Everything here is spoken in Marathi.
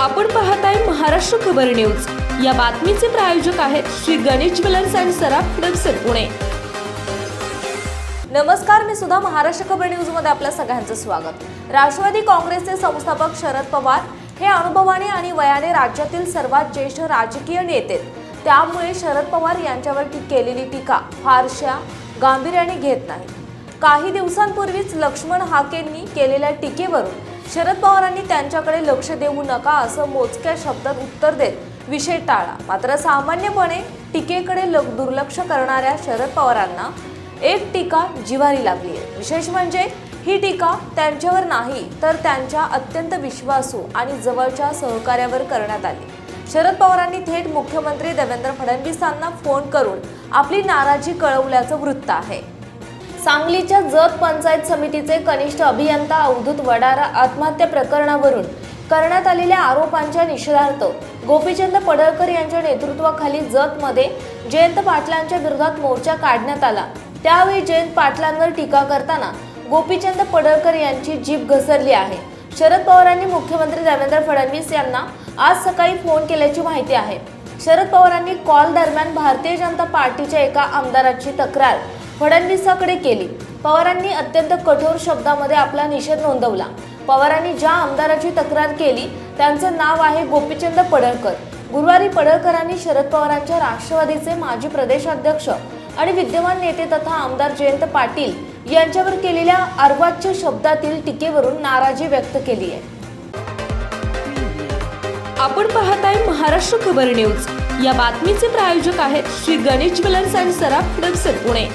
आपण पाहताय महाराष्ट्र खबर न्यूज. या बातमीचे प्रायोजक आहेत श्री गणेश ज्वेलर्स अँड सराफ हडपसर पुणे. नमस्कार मी सुद्धा महाराष्ट्र खबर न्यूजमध्ये आपल्या सगळ्यांचं स्वागत. राष्ट्रवादी काँग्रेसचे संस्थापक शरद पवार हे अनुभवाने आणि वयाने राज्यातील सर्वात ज्येष्ठ राजकीय नेते. त्यामुळे शरद पवार यांच्यावर केलेली टीका फारशा गांभीर्याने घेत नाही काही दिवसांपूर्वीच लक्ष्मण हाकेंनी केलेल्या टीकेवरून शरद पवारांनी त्यांच्याकडे लक्ष देऊ नका असं मोजक्या शब्दात उत्तर देत विषय टाळला. मात्र सामान्यपणे टीकेकडे दुर्लक्ष करणाऱ्या शरद पवारांना एक टीका जिवारी लागली आहे. विशेष म्हणजे ही टीका त्यांच्यावर नाही तर त्यांच्या अत्यंत विश्वासू आणि जवळच्या सहकार्यावर करण्यात आली. शरद पवारांनी थेट मुख्यमंत्री देवेंद्र फडणवीसांना फोन करून आपली नाराजी कळवल्याचं वृत्त आहे. सांगलीच्या जत पंचायत समितीचे कनिष्ठ अभियंता अवधूत वडारा आत्महत्या प्रकरणावरून करण्यात आलेल्या आरोपांच्या निषेधार्थ गोपीचंद पडळकर यांच्या नेतृत्वाखाली जतमध्ये जयंत पाटलांच्या विरोधात मोर्चा काढण्यात आला. त्यावेळी जयंत पाटलांवर टीका करताना गोपीचंद पडळकर यांची जीभ घसरली आहे. शरद पवारांनी मुख्यमंत्री देवेंद्र फडणवीस यांना आज सकाळी फोन केल्याची माहिती आहे. शरद पवारांनी कॉल दरम्यान भारतीय जनता पार्टीच्या एका आमदाराची तक्रार फडणवीसाकडे केली. पवारांनी अत्यंत कठोर शब्दामध्ये आपला निषेध नोंदवला. पवारांनी ज्या आमदाराची तक्रार केली त्यांचं नाव आहे गोपीचंद पडळकर. गुरुवारी पडळकरांनी शरद पवारांच्या राष्ट्रवादीचे माजी प्रदेशाध्यक्ष आणि विद्यमान नेते तथा आमदार जयंत पाटील यांच्यावर केलेल्या अर्वाच्य शब्दातील टीकेवरून नाराजी व्यक्त केली आहे. आपण पाहत आहे महाराष्ट्र खबर न्यूज. या बातमीचे प्रायोजक आहेत श्री गणेश ज्वेलर्स अँड सराफ हडपसर पुणे.